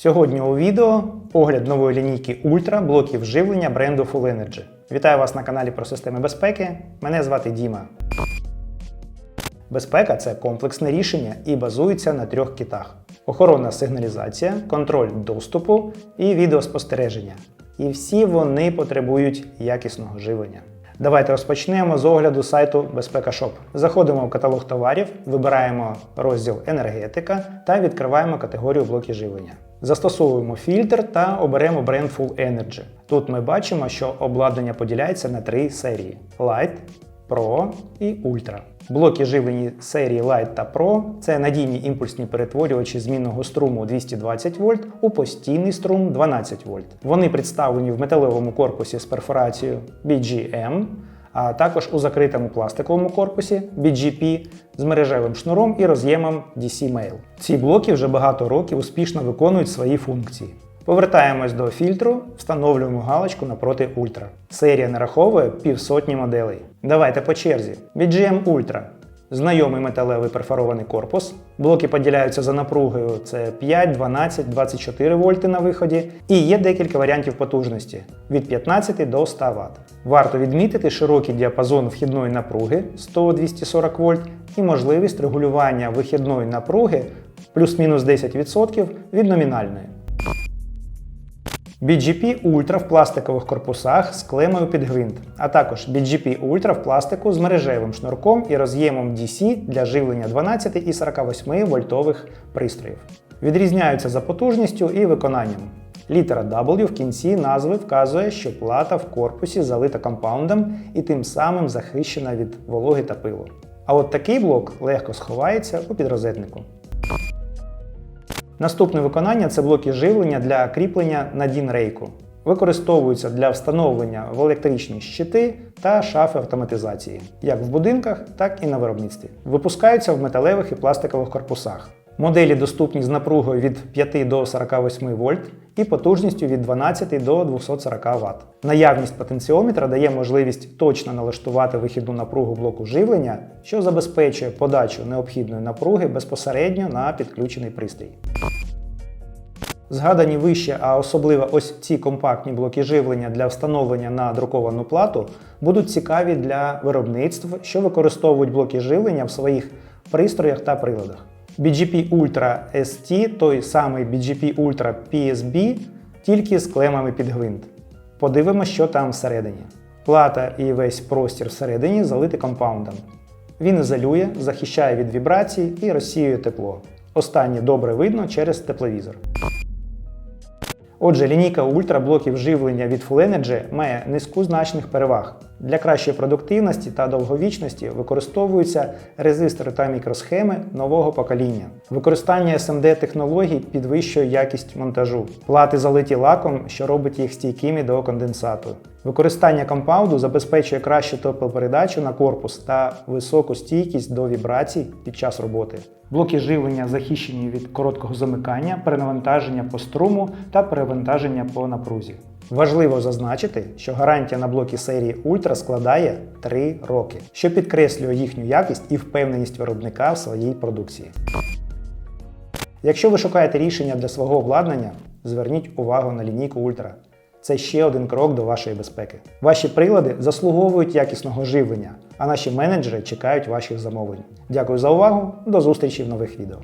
Сьогодні у відео огляд нової лінійки Ultra блоків живлення бренду Full Energy. Вітаю вас на каналі про системи безпеки. Мене звати Діма. Безпека це комплексне рішення і базується на трьох китах: охоронна сигналізація, контроль доступу і відеоспостереження. І всі вони потребують якісного живлення. Давайте розпочнемо з огляду сайту Безпека Shop. Заходимо в каталог товарів, вибираємо розділ енергетика та відкриваємо категорію блоки живлення. Застосовуємо фільтр та оберемо бренд Full Energy. Тут ми бачимо, що обладнання поділяється на три серії: Light, Pro і Ultra. Блоки живлені серії Light та Pro це надійні імпульсні перетворювачі змінного струму 220 вольт у постійний струм 12 вольт. Вони представлені в металевому корпусі з перфорацією BGM, а також у закритому пластиковому корпусі BGP з мережевим шнуром і роз'ємом DC-Mail. Ці блоки вже багато років успішно виконують свої функції. Повертаємось до фільтру, встановлюємо галочку напроти Ultra. Серія нараховує півсотні моделей. Давайте по черзі. BGM Ultra. Знайомий металевий перфорований корпус. Блоки поділяються за напругою: це 5, 12, 24 вольти на виході. І є декілька варіантів потужності від 15 до 100 Вт. Варто відмітити широкий діапазон вхідної напруги 100-240 вольт і можливість регулювання вихідної напруги плюс-мінус 10% від номінальної. BGP Ultra в пластикових корпусах з клемою під гвинт, а також BGP Ultra в пластику з мережевим шнурком і роз'ємом DC для живлення 12 і 48 вольтових пристроїв. Відрізняються за потужністю і виконанням. Літера W в кінці назви вказує, що плата в корпусі залита компаундом і тим самим захищена від вологи та пилу. А от такий блок легко сховається у підрозетнику. Наступне виконання це блоки живлення для кріплення на DIN-рейку. Використовуються для встановлення в електричні щити та шафи автоматизації, як в будинках, так і на виробництві. Випускаються в металевих і пластикових корпусах. Моделі доступні з напругою від 5 до 48 вольт і потужністю від 12 до 240 Вт. Наявність потенціометра дає можливість точно налаштувати вихідну напругу блоку живлення, що забезпечує подачу необхідної напруги безпосередньо на підключений пристрій. Згадані вище, а особливо ось ці компактні блоки живлення для встановлення на друковану плату будуть цікаві для виробництв, що використовують блоки живлення в своїх пристроях та приладах. BGP Ultra ST, той самий BGP Ultra PSB, тільки з клемами під гвинт. Подивимося, що там всередині. Плата і весь простір всередині залити компаундом. Він ізолює, захищає від вібрацій і розсіює тепло. Останнє добре видно через тепловізор. Отже, лінійка ультраблоків живлення від Full Energy має низку значних переваг. Для кращої продуктивності та довговічності використовуються резистори та мікросхеми нового покоління. Використання SMD технологій підвищує якість монтажу. Плати залиті лаком, що робить їх стійкими до конденсату. Використання компаунду забезпечує кращу теплопередачу на корпус та високу стійкість до вібрацій під час роботи. Блоки живлення захищені від короткого замикання, перенавантаження по струму та перевантаження по напрузі. Важливо зазначити, що гарантія на блоки серії Ultra складає 3 роки, що підкреслює їхню якість і впевненість виробника в своїй продукції. Якщо ви шукаєте рішення для свого обладнання, зверніть увагу на лінійку Ultra. Це ще один крок до вашої безпеки. Ваші прилади заслуговують якісного живлення, а наші менеджери чекають ваших замовлень. Дякую за увагу, до зустрічі в нових відео.